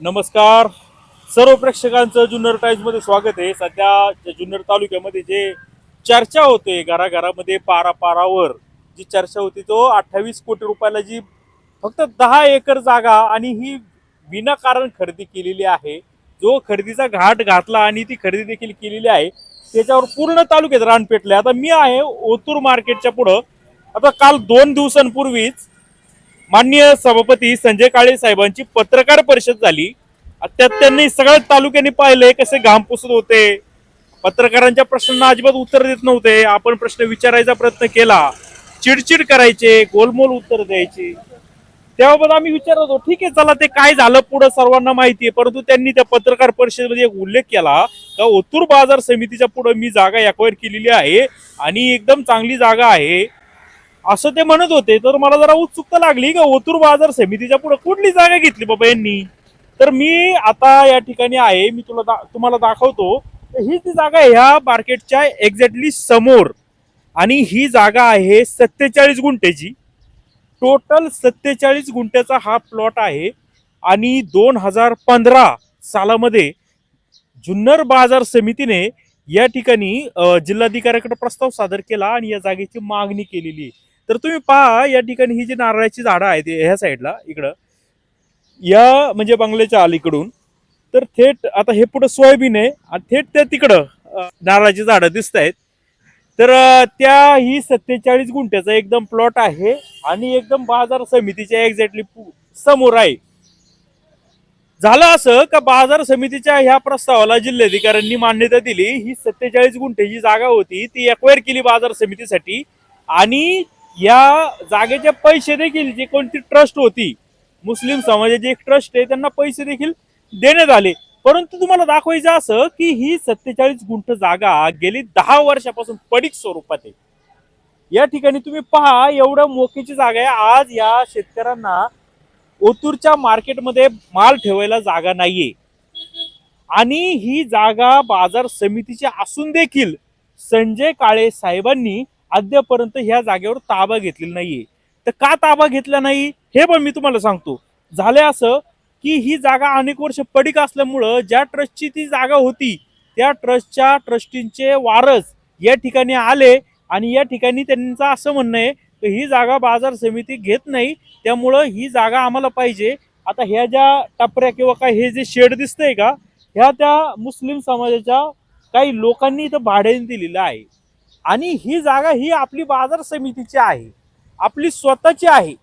नमस्कार. सर्व प्रेक्षकांचं जुन्नर टाईम्समध्ये स्वागत आहे. सध्या जुन्नर तालुक्यामध्ये जे चर्चा होते घराघरामध्ये पारापारावर जी चर्चा होती तो अठ्ठावीस कोटी रुपयाला जी फक्त दहा एकर जागा आणि ही विनाकारण खरेदी केलेली आहे जो खरेदीचा घाट घातला आणि ती खरेदी देखील केलेली आहे त्याच्यावर पूर्ण तालुक्यात रान पेटले आता मी आहे ओतूर मार्केटच्या पुढं. आता काल दोन दिवसांपूर्वीच माननीय सभापती संजय काळे साहेबांची पत्रकार परिषद झाली. त्यात त्यांनी सगळ्या तालुक्यांनी पाहिले कसे घाम पुसत होते. पत्रकारांच्या प्रश्नांना अजिबात उत्तर देत नव्हते. आपण प्रश्न विचारायचा प्रयत्न केला. चिडचिड करायचे गोलमोल उत्तर द्यायचे. त्याबाबत आम्ही विचारत होतो ठीक आहे चला ते काय झालं पुढे सर्वांना माहिती आहे परंतु त्यांनी त्या पत्रकार परिषदेमध्ये एक उल्लेख केला का ओतूर बाजार समितीच्या पुढे मी जागा एक्वायर केलेली आहे आणि एकदम चांगली जागा आहे. असं ते म्हणत होते तर मला जरा उत्सुकता लागली का ओतूर बाजार समितीच्या पुढे कुठली जागा घेतली बाबा यांनी? तर मी आता या ठिकाणी आहे मी तुला दा- तुम्हाला दाखवतो. ही ती जागा आहे ह्या मार्केटच्या एक्झॅक्टली समोर. आणि ही जागा आहे सत्तेचाळीस गुंठ्याची टोटल सत्तेचाळीस गुंठ्याचा हा प्लॉट आहे. आणि दोन हजार पंधरा सालामध्ये जुन्नर बाजार समितीने या ठिकाणी जिल्हाधिकाऱ्याकडे प्रस्ताव सादर केला आणि या जागेची मागणी केलेली आहे. तर तुम्ही पहा या ठिकाणी ही जी नारळाची झाडं आहेत ह्या साईडला इकडं या म्हणजे बंगल्याच्या अलीकडून तर थेट आता हे पुढं सोयाबीन आहे आणि थेट त्या तिकडं नारळाची झाडं दिसत आहेत तर त्या ही सत्तेचाळीस गुंठ्याचा एकदम प्लॉट आहे आणि एकदम बाजार समितीच्या एक्झॅक्टली समोर आहे. झालं असं का बाजार समितीच्या ह्या प्रस्तावाला जिल्हाधिकाऱ्यांनी मान्यता दिली ही सत्तेचाळीस गुंठे जी जागा होती ती एक्वायर केली बाजार समितीसाठी आणि या जागेचे पैसे देखील जी कोणती ट्रस्ट होती मुस्लिम समाजाची एक ट्रस्ट आहे त्यांना पैसे देखील देण्यात आले. परंतु तुम्हाला दाखवायचं असं की ही सत्तेचाळीस गुंठ जागा गेली दहा वर्षापासून पडीक स्वरूपात आहे. या ठिकाणी तुम्ही पहा एवढं मोकीची जागा आहे. आज या शेतकऱ्यांना ओतूरच्या मार्केटमध्ये माल ठेवायला जागा नाहीये. आणि ही जागा बाजार समितीची असून देखील संजय काळे साहेबांनी अद्यापर्यंत ह्या जागेवर ताबा घेतलेला नाहीये. तर का ताबा घेतला नाही? हे पण मी तुम्हाला सांगतो. झाले असं की ही जागा अनेक वर्ष पडीक असल्यामुळं ज्या ट्रस्टची ती जागा होती त्या ट्रस्टच्या ट्रस्टींचे वारस या ठिकाणी आले आणि या ठिकाणी त्यांचं असं म्हणणं आहे की ही जागा बाजार समिती घेत नाही त्यामुळं ही जागा आम्हाला पाहिजे. आता ह्या ज्या टपऱ्या किंवा काय हे जे शेड दिसतंय का ह्या त्या मुस्लिम समाजाच्या काही लोकांनी इथं भाड्याने दिलेलं आहे. आणि ही जागा ही आपली बाजार समितीची आहे. आपली स्वतःची आहे.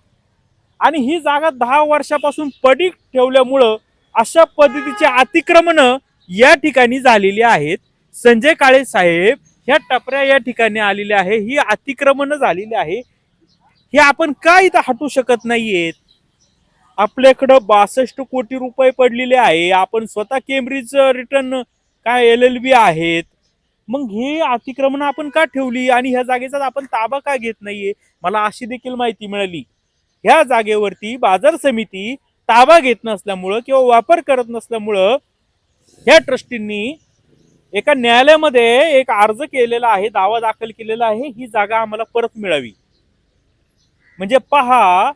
आणि ही जागा दहा वर्षापासून पडीक ठेवल्यामुळं अशा पद्धतीचे अतिक्रमण या ठिकाणी झालेली आहेत. संजय काळे साहेब ह्या टपऱ्या या ठिकाणी आलेल्या आहे. ही अतिक्रमण झालेली आहे. हे आपण का इथं हटू शकत नाहीयेत? आपल्याकडं बासष्ट कोटी रुपये पडलेले आहे. आपण स्वतः केम्ब्रिज रिटर्न काय एल एल बी आहेत? मग हे अतिक्रमण आपण का ठेवली? आणि ह्या जागेचा आपण ताबा का घेत नाहीये? मला अशी देखील माहिती मिळाली. ह्या जागेवरती बाजार समिती ताबा घेत नसल्यामुळं किंवा वापर करत नसल्यामुळं ह्या ट्रस्टींनी एका न्यायालयामध्ये एक अर्ज केलेला आहे दावा दाखल केलेला आहे ही जागा आम्हाला परत मिळावी. म्हणजे पहा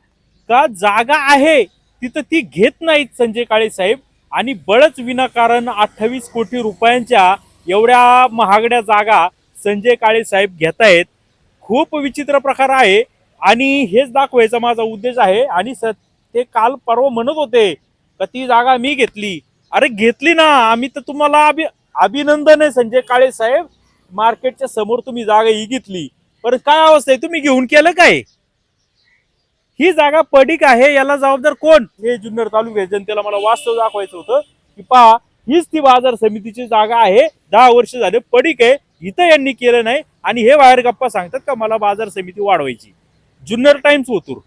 का जागा आहे तिथं ती घेत नाहीत संजय काळे साहेब. आणि बळच विनाकारण अठ्ठावीस कोटी रुपयांच्या एवढ्या महागड्या जागा संजय काळे साहेब घेतायत. खूप विचित्र प्रकार आहे आणि हेच दाखवायचा माझा उद्देश आहे. आणि स ते काल परवा म्हणत होते का ती जागा मी घेतली. अरे घेतली ना आम्ही तर तुम्हाला अभि अभिनंदन आहे संजय काळे साहेब. मार्केटच्या समोर तुम्ही जागा ही घेतली. परत काय अवस्था आहे? तुम्ही घेऊन केलं काय? ही जागा पडीक आहे याला जबाबदार कोण? हे जुन्नर तालुक्यात जनतेला मला वास्तव दाखवायचं होतं. की पहा हीच ती बाजार समितीची जागा आहे. दहा वर्ष झाले पडीक आहे. इथं यांनी केलं नाही. आणि हे बाहेर गप्पा सांगतात का मला बाजार समिती वाढवायची. जुन्नर टाइम्स होतूर